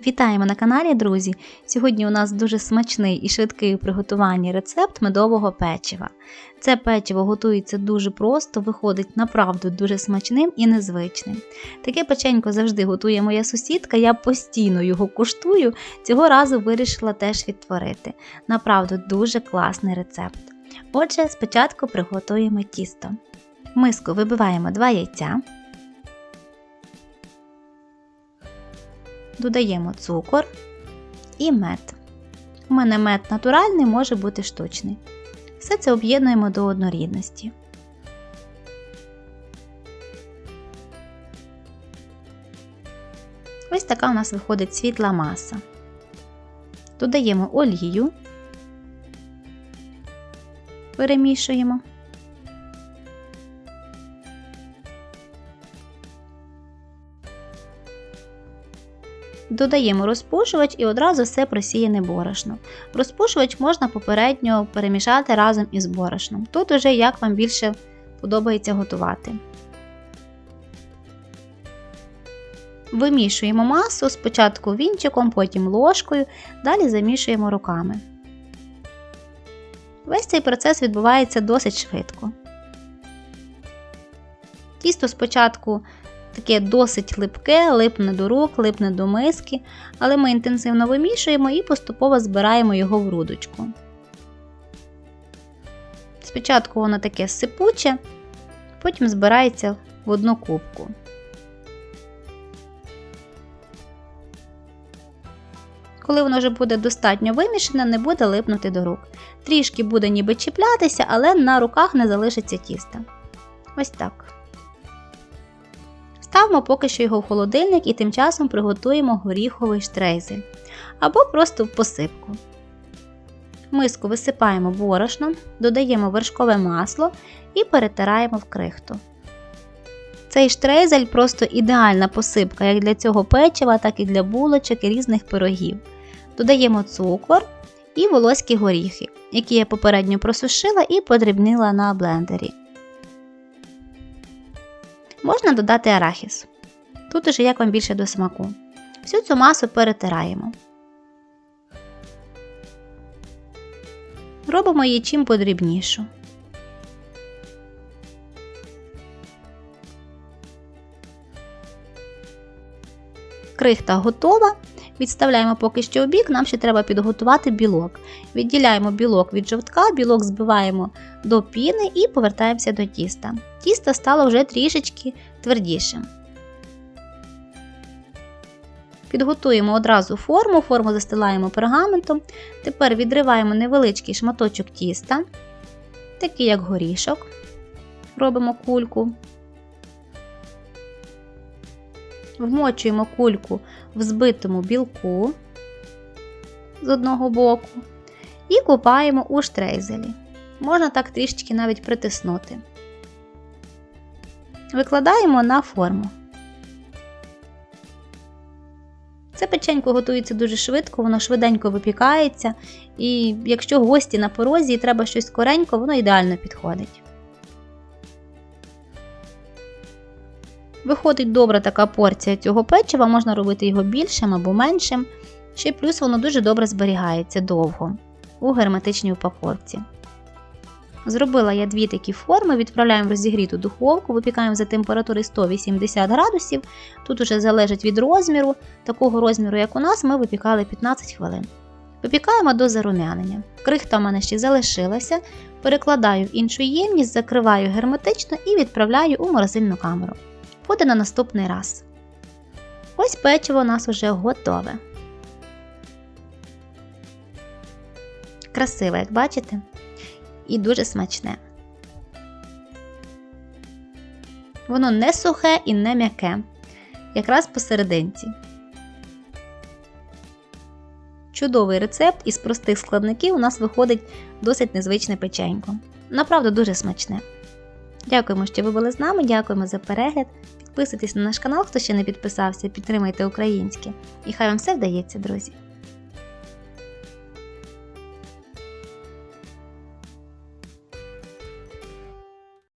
Вітаємо на каналі, друзі! Сьогодні у нас дуже смачний і швидкий у приготуванні рецепт медового печива. Це печиво готується дуже просто, виходить направду дуже смачним і незвичним. Таке печенько завжди готує моя сусідка, я постійно його куштую, цього разу вирішила теж відтворити. Направду дуже класний рецепт. Отже, спочатку приготуємо тісто. В миску вибиваємо 2 яйця. Додаємо цукор і мед. У мене мед натуральний може бути штучний. Все це об'єднуємо до однорідності. Ось така у нас виходить світла маса. Додаємо олію, перемішуємо. Додаємо розпушувач і одразу все просіяне борошно. Розпушувач можна попередньо перемішати разом із борошном. Тут уже як вам більше подобається готувати. Вимішуємо масу спочатку вінчиком, потім ложкою, далі замішуємо руками. Весь цей процес відбувається досить швидко. Тісто спочатку таке досить липке, липне до рук, липне до миски, але ми інтенсивно вимішуємо і поступово збираємо його в грудочку. Спочатку воно таке сипуче, потім збирається в одну кубку. Коли воно вже буде достатньо вимішане, не буде липнути до рук. Трішки буде ніби чіплятися, але на руках не залишиться тіста. Ось так. Ставимо поки що його в холодильник і тим часом приготуємо горіховий штрейзель або просто в посипку. Миску висипаємо борошно, додаємо вершкове масло і перетираємо в крихту. Цей штрейзель просто ідеальна посипка як для цього печива, так і для булочок і різних пирогів. Додаємо цукор і волоські горіхи, які я попередньо просушила і подрібнила на блендері. Можна додати арахіс. Тут уже як вам більше до смаку. Всю цю масу перетираємо. Робимо її чим подрібнішу. Крихта готова. Відставляємо поки що в бік, нам ще треба підготувати білок. Відділяємо білок від жовтка, білок збиваємо до піни і повертаємося до тіста. Тісто стало вже трішечки твердішим. Підготуємо одразу форму, форму застилаємо пергаментом. Тепер відриваємо невеличкий шматочок тіста, такий як горішок. Робимо кульку. Вмочуємо кульку в збитому білку з одного боку і купаємо у штрейзелі. Можна так трішечки навіть притиснути. Викладаємо на форму. Це печенько готується дуже швидко, воно швиденько випікається, і якщо гості на порозі і треба щось скоренько, воно ідеально підходить. Виходить добра така порція цього печива, можна робити його більшим або меншим. Ще й плюс воно дуже добре зберігається довго у герметичній упаковці. Зробила я дві такі форми, відправляємо в розігріту духовку, випікаємо за температури 180 градусів. Тут уже залежить від розміру. Такого розміру, як у нас, ми випікали 15 хвилин. Випікаємо до зарум'янення. Крихта в мене ще залишилася. Перекладаю в іншу ємність, закриваю герметично і відправляю у морозильну камеру. Буде на наступний раз. Ось печиво у нас уже готове. Красиве, як бачите? І дуже смачне. Воно не сухе і не м'яке, якраз посерединці. Чудовий рецепт із простих складників у нас виходить досить незвичне печенько. Направду дуже смачне. Дякуємо, що ви були з нами, дякуємо за перегляд. Підписуйтесь на наш канал, хто ще не підписався, підтримайте українське. І хай вам все вдається, друзі!